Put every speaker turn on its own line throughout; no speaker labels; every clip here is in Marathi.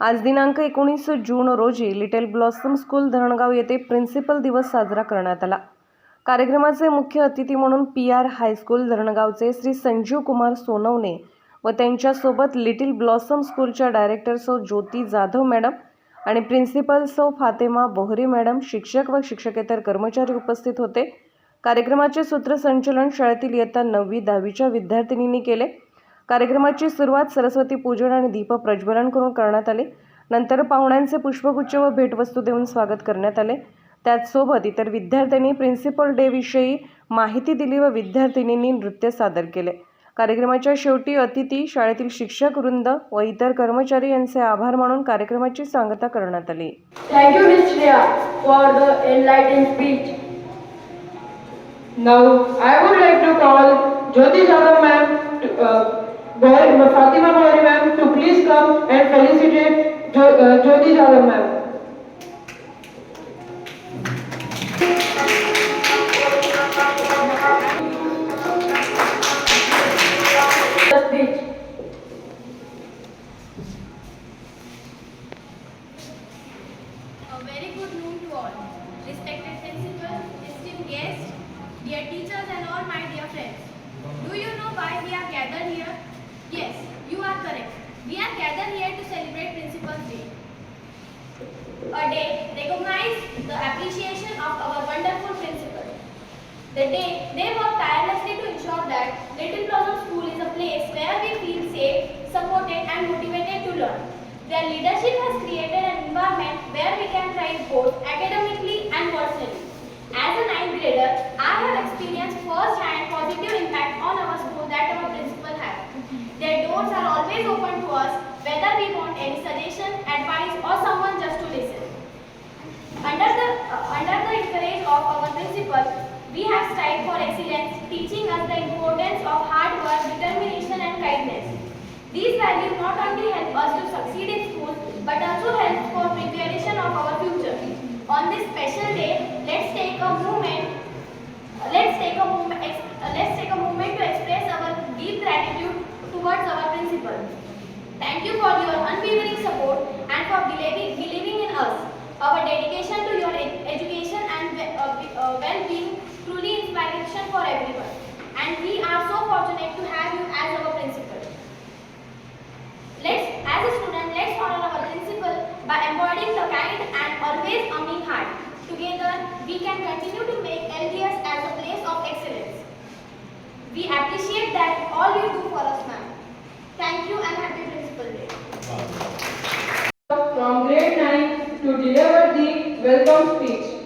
आज दिनांक एकोणीस जून रोजी लिटल ब्लॉसम स्कूल धरणगाव येथे प्रिन्सिपल दिवस साजरा करण्यात आला. कार्यक्रमाचे मुख्य अतिथी म्हणून पी आर हायस्कूल धरणगावचे श्री संजीव कुमार सोनवणे व त्यांच्यासोबत लिटिल ब्लॉसम स्कूलच्या डायरेक्टर सौ ज्योती जाधव मॅडम आणि प्रिन्सिपल सौ फातेमा बोहरी मॅडम शिक्षक व शिक्षकेतर कर्मचारी उपस्थित होते. कार्यक्रमाचे सूत्रसंचलन शाळेतील इयत्ता नववी दहावीच्या विद्यार्थिनींनी केले. कार्यक्रमाची सुरुवात सरस्वती पूजन आणि दीप प्रज्वलन करून करण्यात आले. नंतर पाहुण्यांचे पुष्पगुच्छ व भेटवस्तू देऊन स्वागत करण्यात आले. त्याचसोबत इतर विद्यार्थ्यांनी प्रिन्सिपल डे विषयी माहिती दिली व विद्यार्थिनींनी नृत्य सादर केले. कार्यक्रमाच्या शेवटी अतिथी शाळेतील शिक्षक वृंद व इतर कर्मचारी यांचे आभार मानून कार्यक्रमाची सांगता करण्यात आली.
Thank you miss Shreya for the enlighten speech
now I would would to call Jyoti Jadhav ma'am Fatima Mawari ma'am to please come and felicitate uh, Jyoti Jadhav ma'am.
The
day they work tirelessly to ensure that Little Blossom School is a place where we feel safe, supported and motivated to learn. Their leadership has created an environment where we can thrive both academically and personally. As a ninth grader, I have experienced first-hand positive impact on our school that our principal has. Their doors are always open to us, whether we want any suggestion, advice or someone just to listen. Under the, uh, under the encourage of our principal, we have strived for excellence, teaching us the importance of hard work, determination and kindness. These values not only help us to succeed in school, but also help for preparation of our future. On this special day, let's take a moment, let's take a moment, let's take a moment to express our deep gratitude towards our principal. Thank you for your unwavering support and for believing, believing in us. Our dedication to your education and uh, uh, well-being truly inspiration for everyone. And we are so fortunate to have you as our principal. Let's, as a student, let's honor our principal by embodying the kind and always humming heart. Together, we can continue to make LDS as a place of excellence. We appreciate that all you do for us, ma'am. Thank you and happy Principal Day.
From grade 9 to deliver the welcome speech.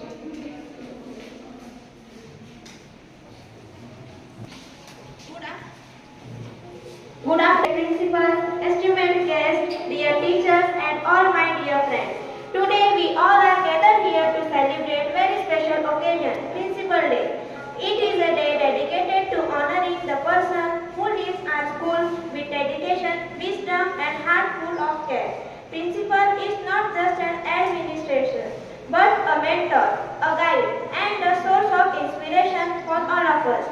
Good afternoon, principal, esteemed guests, dear teachers, and all my dear friends. Today we all are gathered here to celebrate very special occasion, Principal Day. It is a day dedicated to honoring the person who leads our school with dedication, wisdom, and heart full of care. Principal is not just an administration, but a mentor, a guide, and a source of inspiration for all of us.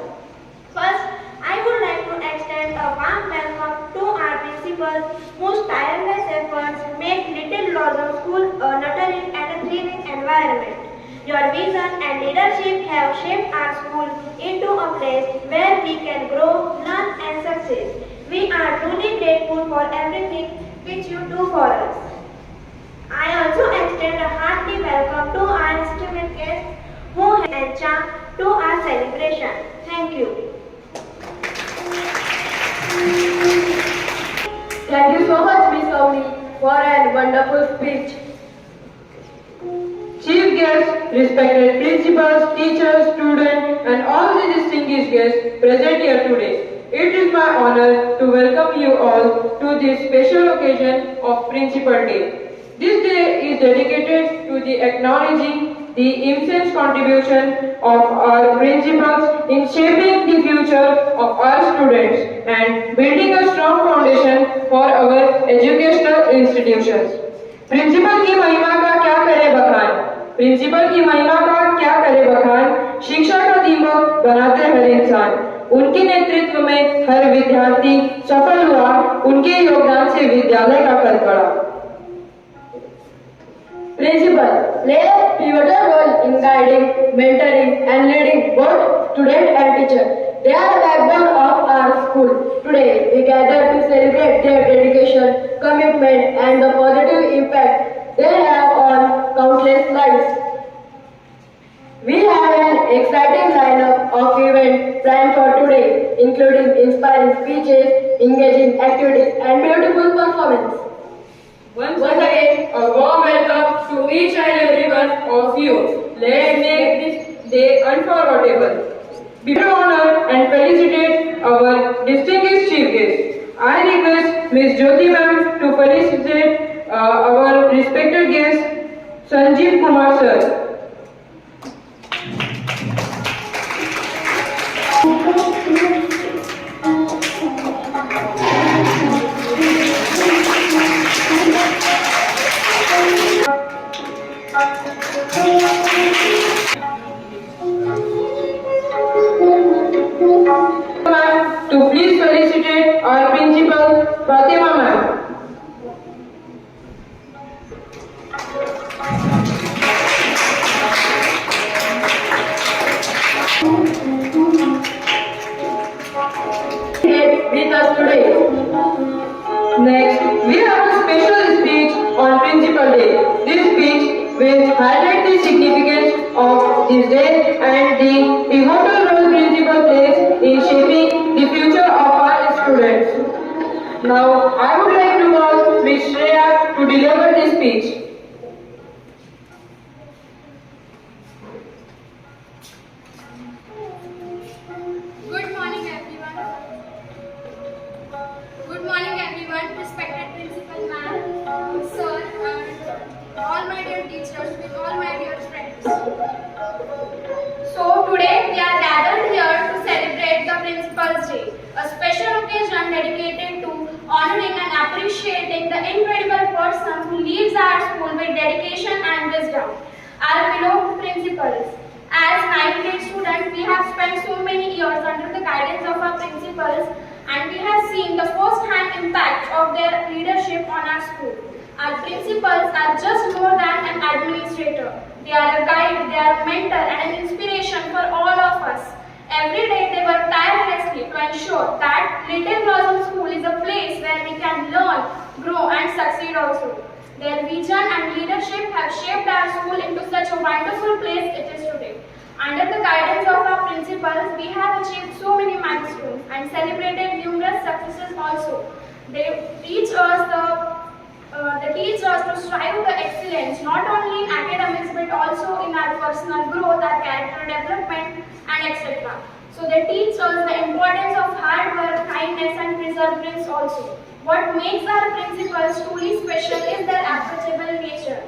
First, I would like to extend a warm welcome to our principal whose tireless efforts make Little Blossom School a nurturing and a thriving environment. Your vision and leadership have shaped our school into a place where we can grow, learn and succeed. We are truly grateful for everything which you do for us. I also extend a hearty welcome to our esteemed guests who have enchant to our celebration. Thank you.
Thank you so much, Miss Avni, for a wonderful speech.
Chief guests, respected principals, teachers, students, and all the distinguished guests present here today. It is my honor to welcome you all to this special occasion of Principal Day. This day is dedicated to the acknowledging the immense contribution of our principals in shaping the future of our students and building a strong foundation for our educational institutions. Principal की महिमा का क्या करे बखान प्रिंसिपल की महिमा का क्या करे बखान शिक्षा का दीपक बनाते हर इंसान उनके नेतृत्व में हर विद्यार्थी सफल हुआ उनके योगदान से विद्यालय का कद बढ़ा
Principal play a pivotal role in guiding, mentoring, and leading both student and teacher. They are the backbone of our school. Today, we gather to celebrate their dedication, commitment, and the positive impact they have on countless lives. We have an exciting lineup of events planned for today, including inspiring speeches, engaging activities, and beautiful performance.
Once again, a warm welcome to each and every one of you. Let's make this day unforgettable. Do honor and felicitate our distinguished chief guest. I request Ms. Jyoti ma'am to felicitate uh, our respected guest Sanjeev Kumar sir. Ma'am, will highlight the significance of this day and the pivotal role principal plays in shaping the future of our students. Now, I would like to call Ms. Shreya to deliver this speech.
All my dear teachers, with all my dear friends. So today we are gathered here to celebrate the Principal's Day, a special occasion dedicated to honoring and appreciating the incredible person who leads our school with dedication and wisdom. Our beloved principals. As ninth grade students, we have spent so many years under the guidance of our principals and we have seen the first-hand impact of their leadership on our school. Our principals are just more than an administrator. They are a guide, they are a mentor and an inspiration for all of us. Every day they work tirelessly to ensure that Little Blossom School is a place where we can learn, grow and succeed also. Their vision and leadership have shaped our school into such a wonderful place it is today. Under the guidance of our principals, we have achieved so many milestones and celebrated numerous successes also. They teach us the uh, they teach us to strive the excellence not only in academics but also in our personal growth, our character development and etc. So they teach us the importance of hard work, kindness and perseverance also. What makes our principals truly special is their approachable nature.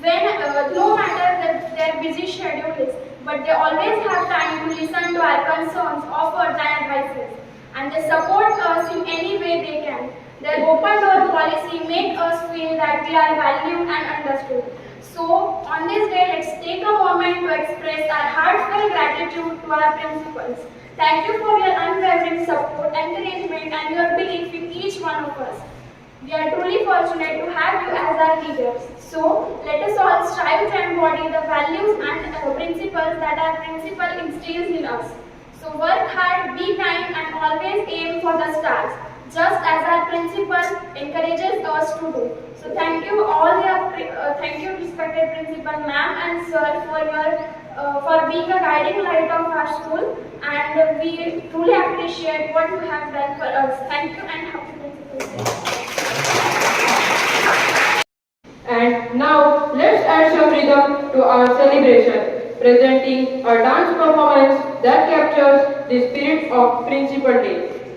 When uh, no matter the, their busy schedule is, but they always have time to listen to our concerns, offers and advices. And they support us in any way they can. Their open door policy make us feel that we are valued and understood. So, on this day, let's take a moment to express our heartfelt gratitude to our principals. Thank you for your unwavering support, encouragement, and your belief in each one of us. We are truly fortunate to have you as our leaders. So, let us all strive to embody the values and uh, principles that our principal instills in us. So, work hard, be kind, and always aim for the stars, just as our principal encourages us to do. So, thank you all, your, uh, thank you, respected principal, ma'am and sir, for your uh, for being a guiding light of our school, and we truly appreciate what you have done for us. Thank you and happy Principal's Day.
And now let's add some rhythm to our celebration, presenting a dance performance that captures the spirit of Principal Day.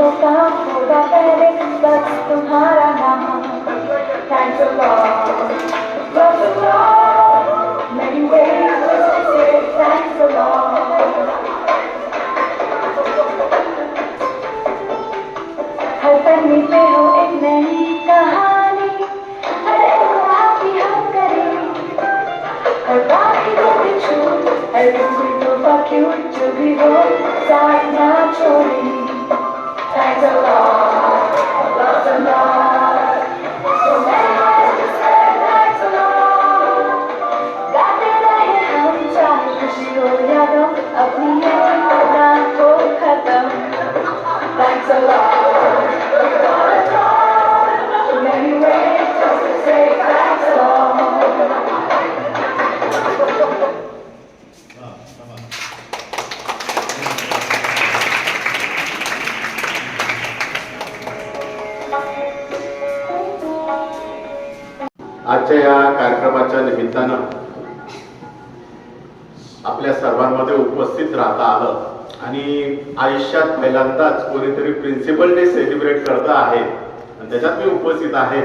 जो काम पूरा करे बस तुम्हारा नाम से हर पन्ने पे हो एक नई कहानी हर दुआ की हम करें हर बात की तो बिछू हर
दूसरी तो बाकी निमित्तानं आपल्या सर्वांमध्ये उपस्थित राहता आलं. आणि आयुष्यात पहिल्यांदाच कोणीतरी प्रिन्सिपल डे सेलिब्रेट करत आहे. आणि त्याच्यात मी उपस्थित आहे.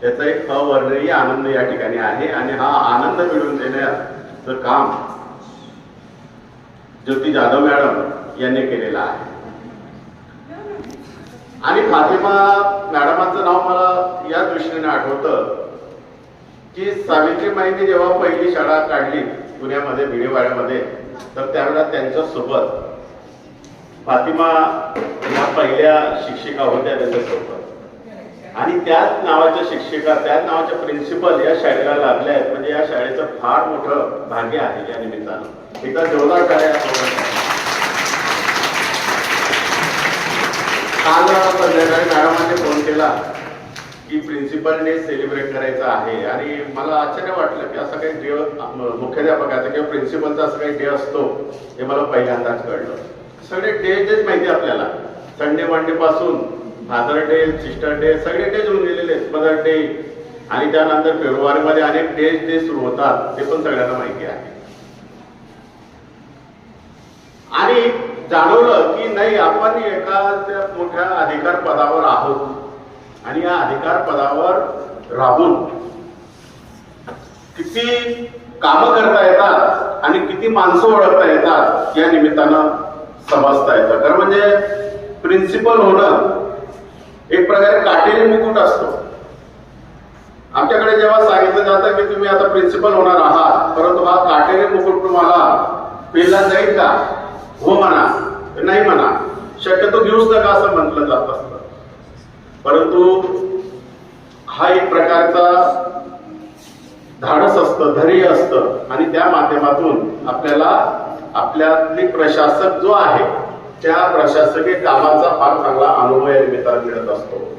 त्याचा एक अवर्णनीय आनंद या ठिकाणी आहे. आणि हा आनंद मिळवून देण्याचं काम ज्योती जाधव मॅडम यांनी केलेलं आहे. आणि फातिमा मॅडमांचं नाव मला या दृष्टीने आठवतं. की सावित्रीबाईंनी जेव्हा पहिली शाळा काढली पुण्यामध्ये भिडेवाड्यामध्ये तर त्यावेळेला त्यांच्यासोबत फातिमा या पहिल्या शिक्षिका होत्या त्यांच्यासोबत. आणि त्याच नावाच्या शिक्षिका त्याच नावाच्या प्रिन्सिपल या शाळेला लागल्या आहेत. म्हणजे या शाळेचं फार मोठं भाग्य आहे या निमित्तानं. एकदा जोरदार शाळा काल संध्याकाळी मॅडमांनी फोन केला की प्रिन्सिपल डे सेलिब्रेट करायचा आहे. आणि मला आश्चर्य वाटलं की असं काही डे मुख्याध्यापकाचा किंवा प्रिन्सिपलचा असा काही डे असतो हे मला पहिल्यांदाच कळलं. सगळे डे डेच माहिती आहे आपल्याला. संडे मंडे पासून फादर डे सिस्टर डे सगळे डेज होऊन गेलेले आहेत. मदर डे आणि त्यानंतर फेब्रुवारीमध्ये अनेक डेज डे सुरू होतात ते पण सगळ्यांना माहिती आहे. आणि जाणवलं की नाही आपण एका त्या मोठ्या अधिकार पदावर आहोत. आणि या अधिकार पदावर राहून किती काम करता येतात आणि किती माणसं ओळखता येतात या निमित्तानं समजता येतं. खरं म्हणजे प्रिन्सिपल होणं एक प्रकारे काटेरी मुकुट असतो. आमच्याकडे जेव्हा सांगितलं जातं की तुम्ही आता प्रिन्सिपल होणार आहात परंतु हा काटेरी मुकुट तुम्हाला पेरला जाईल का? हो म्हणा नाही म्हणा शक्यतो घेऊच नका असं म्हटलं जात. असतं परंतु हा एक प्रकारचा धाडस असतं धैर्य असतं. आणि त्या माध्यमातून आपल्याला आपल्यातली प्रशासक जो आहे त्या प्रशासकीय कामाचा फार चांगला अनुभव या निमित्तानं मिळत असतो.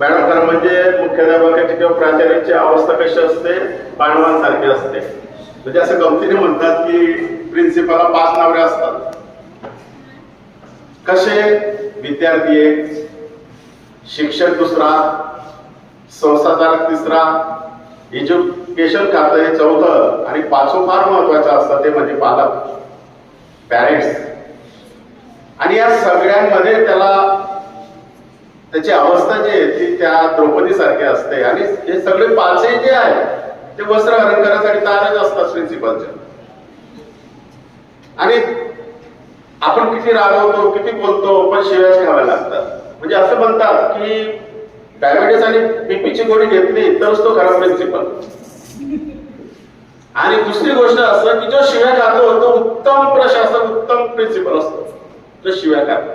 मॅडम खरं म्हणजे मुख्याध्यापकाची किंवा प्राचार्याची अवस्था कशी असते? पांडवांसारखी असते. म्हणजे असं गमतीने म्हणतात की प्रिन्सिपलला पाच नावऱ्या असतात. कसे विद्यार्थी एक शिक्षक दुसरा संस्थाधारक तिसरा एज्युकेशन करतं हे चौथं आणि पाचवं फार महत्वाचं असतं ते म्हणजे पालक पॅरेंट्स आणि या सगळ्यांमध्ये त्याला त्याची अवस्था जी आहे ती त्या द्रौपदी सारखी असते. आणि हे सगळे पाचही जे आहे ते वस्त्र हरण करण्यासाठी तयारच असतात प्रिन्सिपलच्या आणि आपण किती रागवतो किती बोलतो पण शिव्याच खाव्या लागतात. म्हणजे असं म्हणतात की डायबिटीस आणि बीपीची गोळी घेतली तरच तो खराब प्रिन्सिपल आणि दुसरी गोष्ट असं की जो शिव्या खातो तो उत्तम प्रशासन उत्तम प्रिन्सिपल असतो. जो शिव्या खातो.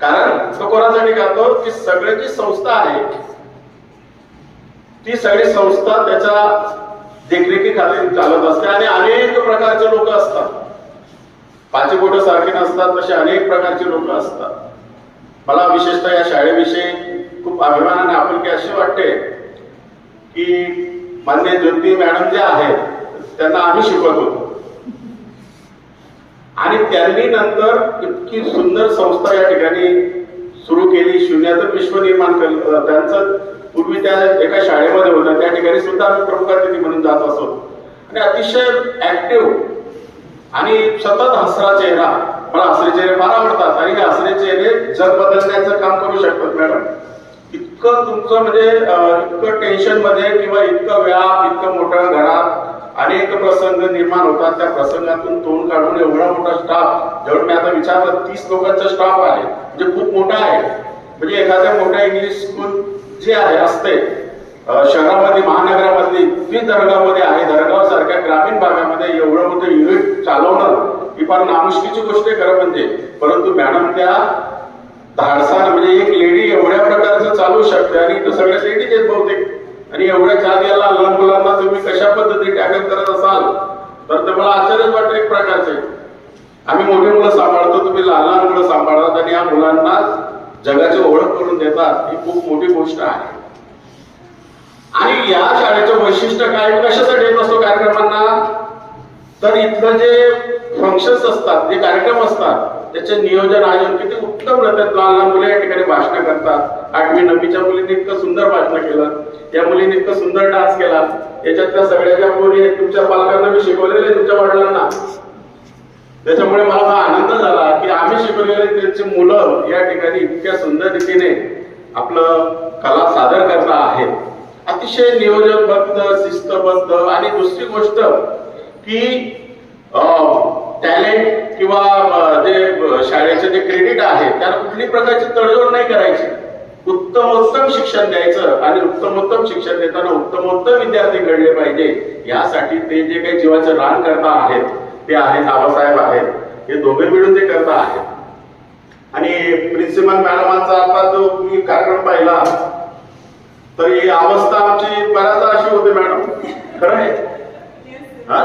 कारण तो कोणासाठी खातो? की सगळी जी संस्था आहे ती सगळी संस्था त्याच्या देखरेखीखाली चालत असते आणि अनेक प्रकारचे लोक असतात. पाचे बोट सारखी नसतात तसे अनेक प्रकारचे लोक असतात. मला विशेषतः या शाळेविषयी खूप अभिमानाने आपुलकी अशी वाटते की मान्य ज्योती मॅडम जे आहेत त्यांना आम्ही शिकवत होतो. आणि त्यांनी नंतर इतकी सुंदर संस्था या ठिकाणी सुरू केली शून्याचं विश्व निर्माण केलं त्यांचं पूर्वी त्या एका शाळेमध्ये होत्या त्या ठिकाणी सुद्धा आम्ही प्रमुख अतिथी म्हणून जात असो आणि अतिशय ऍक्टिव्ह आणि सतत हसरा चेहरा मला हसरे चेहरे फार आवडतात. आणि हे हसरे चेहरे जग बदलण्याचं काम करू शकतात मॅडम. इतकं तुमचं म्हणजे इतकं टेन्शनमध्ये किंवा इतकं व्याप इतकं मोठं घरात अनेक प्रसंग निर्माण होतात. त्या प्रसंगातून तोंड काढून एवढा मोठा स्टाफ जेवढं मी आता विचारलं तीस लोकांचा स्टाफ आहे. म्हणजे खूप मोठा आहे. म्हणजे एखाद्या मोठ्या इंग्लिश स्कूल जे आहे असते शहरामध्ये महानगरामध्ये ती दरगावमध्ये आहे दरगाव सारख्या ग्रामीण भागामध्ये एवढं मोठं युनिट चालवणं ही फार नामुष्कीची गोष्ट आहे खरं म्हणजे. परंतु मॅडम त्या धाडसानं म्हणजे एक लेडी एवढ्या प्रकारचं चालू शकते आणि इथं सगळ्या लेडीज आहेत बहुतेक. आणि एवढ्या चार याला लहान मुलांना तुम्ही कशा पद्धती टॅकल करत असाल तर ते मला आश्चर्यच वाटतं एक प्रकारचे आम्ही मोठी मुलं सांभाळतो तुम्ही लहान लहान मुलं सांभाळतात आणि या मुलांना जगाची ओळख करून देतात ही खूप मोठी गोष्ट आहे. आणि या शाळेचं वैशिष्ट्य काय? कशासाठी येत असतो कार्यक्रमांना? तर इथलं जे फंक्शन्स असतात जे कार्यक्रम असतात त्याचे नियोजन आयोजन किती उत्तम राहतात लहान लहान मुलं या ठिकाणी भाषण करतात. आठवी नववीच्या मुलींनी इतकं सुंदर भाषण केलं. या मुलींनी इतकं सुंदर डान्स केला. याच्यातल्या सगळ्या ज्या मुली तुमच्या पालकांना मी शिकवलेले तुमच्या वडिलांना. त्याच्यामुळे मला हा आनंद झाला की आम्ही शिकवलेले त्यांची मुलं या ठिकाणी इतक्या सुंदर रीतीने आपलं कला सादर करता आहेत. अतिशय नियोजनबद्ध शिस्तबद्ध आणि दुसरी गोष्ट की टॅलेंट किंवा जे शाळेचे जे क्रेडिट आहे त्याला कुठली प्रकारची तडजोड नाही करायची. उत्तमोत्तम शिक्षण द्यायचं आणि उत्तमोत्तम शिक्षण देताना उत्तमोत्तम विद्यार्थी घडले पाहिजे यासाठी ते जे काही जीवाचं रान करता आहेत ते आहेत आबासाहेब आहेत हे दोघे मिळून ते करता आहेत. आणि प्रिन्सिपल मॅडमांचा आता जो मी कार्यक्रम पाहिला तर ही अवस्था आमची बऱ्याचदा अशी होते मॅडम. खरं आहे? हा?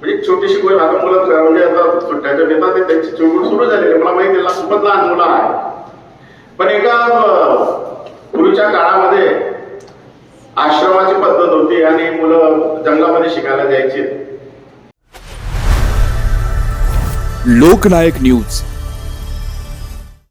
म्हणजे छोटीशी गोष्ट आता मुलं म्हणजे आता सुट्ट्याच्या देतात ते त्यांची चिडूड सुरू झालेली मला माहिती आहे खूपच लहान मुलं आहे पण एका पूर्वीच्या काळामध्ये आश्रमाची पद्धत होती आणि मुलं जंगलामध्ये शिकायला जायची.
लोकनायक न्यूज.